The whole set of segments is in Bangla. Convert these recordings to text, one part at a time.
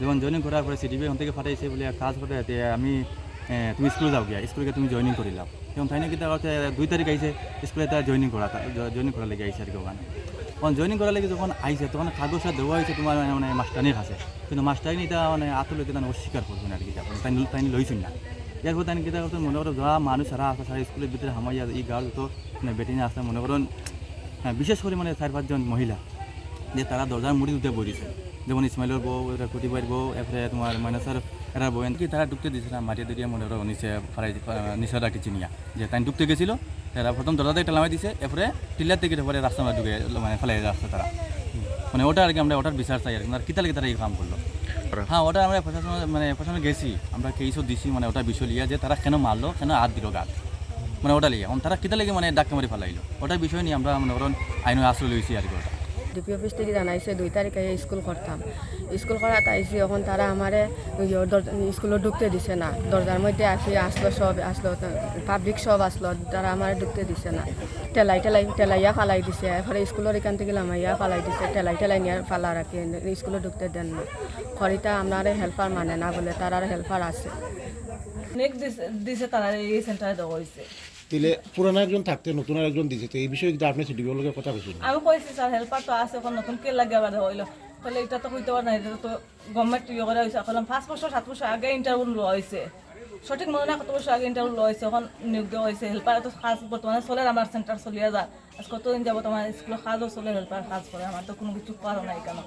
যেমন জয়েনিং করার পরে সিটিভি ওখান থেকে ফাটাইছে বলে কাজ করে আমি তুমি স্কুলে যাও গিয়া। স্কুলে গিয়ে তুমি জয়েনিং করিলাম এবং তাই নাকি তার দুই তারিখ আইছে স্কুলে তার জয়েনিং করা জয়েনিং করার লেগে আইছে আর কি ওখানে। তখন জয়েনিং করার লেগে যখন আইসে তখন কাগজটা দেওয়া হয়েছে তোমার মানে- মানে মাস্টারনির কাছে। কিন্তু মাস্টারনি এটা মানে আতলে তার অস্বীকার করবেন আর কি তাই তাই লইছেন না। এরপর তাই কিতা করতেন মনে করো যা মানুষ সারা আছে সারা স্কুলের ভিতরে হামাইয়া এই গার্ল তো মানে বেটিনে আসতে মনে করেন হ্যাঁ, বিশেষ করে মানে চার পাঁচজন মহিলা যে তারা দরজার মুড়ি উঠে বইছে। যেমন ইসমাইলের বউ এরা কুটিবাইর বউ এরপরে তোমার মাইনাসার এরা বউ এনকি তারা ঢুকতে দিয়েছিল মাটিয়ে দিয়ে মনে করো নিচে ফারাই নিচে রাখি চিনিয়া যে তাই ঢুকতে গেছিল তারা প্রথম দরজাতে টেলামাই দিছে এরপরে টিল্লার থেকে এরপরে রাস্তা মানে ঢুকে মানে ফেলাই রাস্তা তারা মানে ওটা আর কি আমরা ওটার বিচার চাই আর কি কিতা লাগে তারা এই কাম করল হ্যাঁ ওটা আমরা প্রশাসন মানে প্রশাসনে গেছি, আমরা কেসও দিছি মানে ওটা বিষয় লিয়া যে তারা কেন মারলো কেন হাত দিল, গাত। মানে ওটা লিয়া তারা কিতা লেগে মানে ডাক্কা মারি ফেলাইলো ওটার বিষয় নিয়ে আমরা মানে করেন আইনের আশ্রয় লইছি আর কি ওটা ডিপি অফিস থেকে জানাইছে, দুই তারিখে স্কুল করতাম। স্কুল করাত আইসি এখন তারা আমারে স্কুলে ঢুকতে দিছে না। দরজার মধ্যে আসি আসলো সব, আসলো পাবলিক সব আসলো, তারা আমার ঢুকতে দিছে না। টেলাই টেলাই টেলাইয়া ফালাই দিছে। এরপরে স্কুলের এখান থেকে লামাইয়া ফালাই দিছে। টেলাই টেলাই নিয়ে ফালা রাখি স্কুলে ঢুকতে দেন না। খরিতা আপনার হেল্পার মানে না বলে তার আর হেল্পার আছে। দিছে- দিছে তারা এই সেন্টারে দেওয়া হয়েছে তাহলে পুরানো একজন থাকতে নতুন আর একজন দিছে। তো এই বিষয়ে কিন্তু আপনি সিডিপিওর লোকের কথা বলছেন। আমি কইছি স্যার হেল্পার তো আছে এখন নতুন কে লাগে আবার হইল? তাহলে এটা তো হইতে পারে এটা তো গভর্নমেন্ট ইয়ে করা হয়েছে। এখন পাঁচ বছর সাত বছর আগে ইন্টারভিউ লওয়া হয়েছে। সঠিক মনে না কত বছর আগে ইন্টারভিউ লওয়া হয়েছে এখন নিয়োগ দেওয়া হয়েছে। হেল্পার তো কাজ বর্তমানে চলে আমার সেন্টার চলিয়া যায়। আজ কতদিন যাব তোমার স্কুলের কাজও চলে হেল্পার কাজ করে। আমার তো কোনো কিছু পারো নাই কেন?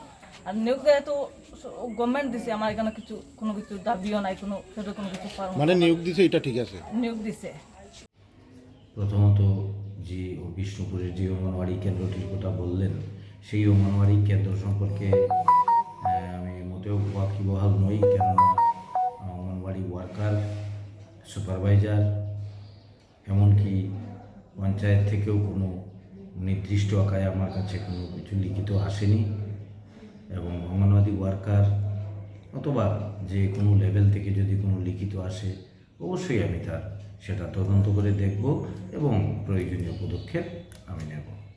আর নিয়োগ দেয় তো গভর্নমেন্ট দিছে আমার এখানে কিছু কোনো কিছু দাবিও নাই কোনো সেটা কোনো কিছু পারো মানে নিয়োগ দিছে এটা ঠিক আছে। নিয়োগ দিছে। প্রথমত যে বিষ্ণুপুরের যে অঙ্গনওয়াড়ি কেন্দ্রটির কথা বললেন, সেই অঙ্গনওয়াড়ি কেন্দ্র সম্পর্কে আমি মোটেও ওয়াকিবহাল নই, কেননা অঙ্গনওয়াড়ি ওয়ার্কার, সুপারভাইজার, এমনকি পঞ্চায়েত থেকেও কোনো নির্দিষ্ট আকারে আমার কাছে কোনো কিছু লিখিত আসেনি এবং অঙ্গনওয়াড়ি ওয়ার্কার অথবা যে কোনো লেভেল থেকে যদি কোনো লিখিত আসে, অবশ্যই আমি তার সেটা তদন্ত করে দেখব এবং প্রয়োজনীয় পদক্ষেপ আমি নেব।